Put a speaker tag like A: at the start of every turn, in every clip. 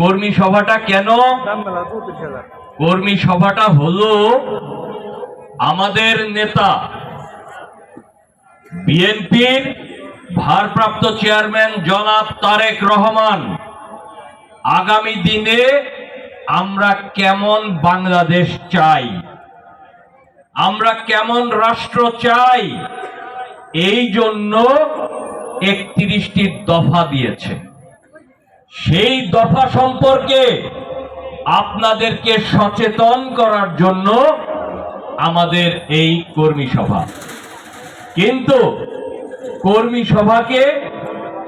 A: কর্মী সভাটা কেন? কর্মী সভাটা হলো আমাদের নেতা, বিএনপির ভারপ্রাপ্ত চেয়ারম্যান জনাব তারেক রহমান। আগামী দিনে আমরা কেমন বাংলাদেশ চাই? আমরা কেমন রাষ্ট্র চাই? এই জন্য একত্রিশটি দফা দিয়েছে। সেই দফা সম্পর্কে আপনাদেরকে সচেতন করার জন্য আমাদের এই কর্মী সভা। কিন্তু কর্মী সভাকে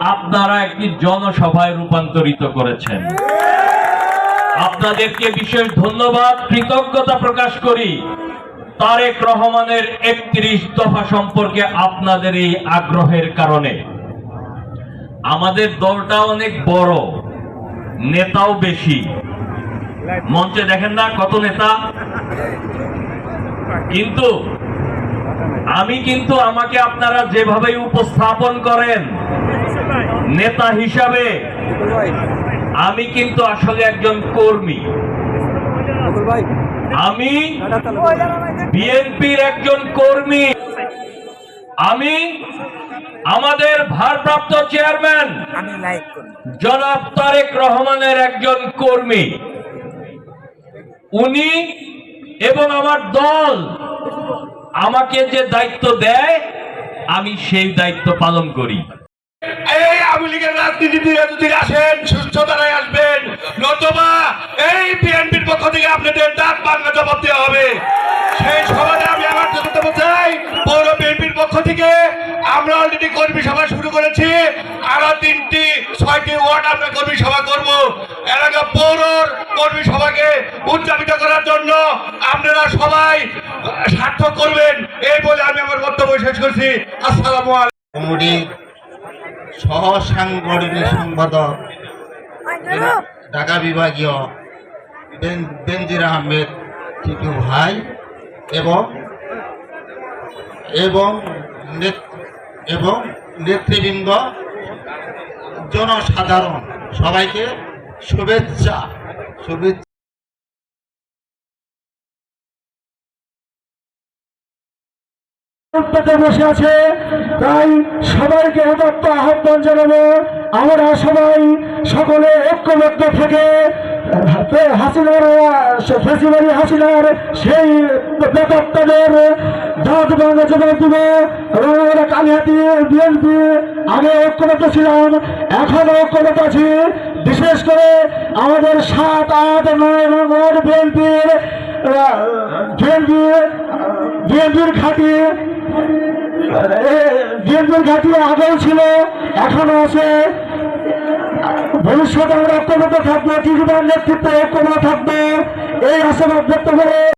A: আপনারা একটি জনসভায় রূপান্তরিত করেছেন। আপনাদেরকে বিশেষ ধন্যবাদ, কৃতজ্ঞতা প্রকাশ করি। তারেক রহমানের একত্রিশ দফা সম্পর্কে আপনাদের এই আগ্রহের কারণে। আমাদের দলটা অনেক বড়, নেতাও বেশি। মঞ্চে দেখেন না কত নেতা? কিন্তু আমি কিন্তু আমাকে আপনারা যেভাবে উপস্থাপন করেন, নেতা হিসাবে, আমি কিন্তু আসলে একজন কর্মী। আমি বিএনপির একজন কর্মী। আমি আমাদের ভারপ্রাপ্ত চেয়ারম্যান
B: আমি লাইক করি।
A: জনাব তারেক রহমানের একজন কর্মী। উনি এবং আমার দল আমাকে যে দায়িত্ব দেয় আমি সেই দায়িত্ব পালন করি।
C: এই আওয়ামী লীগের রাজনীতিতে যদি আসেন সুস্থ আসবেন নতুবা এই বিএনপির পক্ষ থেকে আপনাদের ডাক বাংলা জবাব দেওয়া হবে। সেই সভায় আমি আমার বক্তব্য চাই পৌর বিএনপির পক্ষ থেকে আমরা অলরেডি কর্মী সভা শুরু করেছি আরও তিনটি ছয়টি ওয়ার্ড আমরা কর্মী সভা করব। এলাকা পৌর কর্মী সভাকে উদযাপিত করার জন্য আপনারা সবাই সার্থক করবেন। এই বলে আমি আমার বক্তব্য শেষ করছি। আসসালামু আলাইকুম।
D: সহ সাংগঠনিক সম্পাদক ঢাকা বিভাগীয় বেন- বেনজির আহমেদ টিটু ভাই এবং এবং এবং নেতৃবৃন্দ জনসাধারণ, সবাইকে শুভেচ্ছা। শুভেচ্ছা।
E: বসে আছে, তাই সবাইকে একত্র আহ্বান জানাব। আমরা সবাই সকলে ঐক্যবদ্ধ থেকে হাসিনার ফেসিবাড়ি হাসিনার সেই বেতত্তাদের দাঁত ভাঙা জবাব দিব। এবং কালিহাতি বিএনপি আগে ঐক্যবদ্ধ ছিলাম, এখনও ঐক্যবদ্ধ আছি। বিশেষ করে আমাদের সাত, আট, নয় নম্বর বিএনপির বিএনপি বিএনপির খাটি বিএনপির ঘাটি আগেও ছিল, এখনও আছে। ভবিষ্যতে আমরা ঐক্যবদ্ধ থাকব টিকিবার নেতৃত্বে ঐক্যবদ্ধ থাকব। এই আশাবাদ ব্যক্ত করে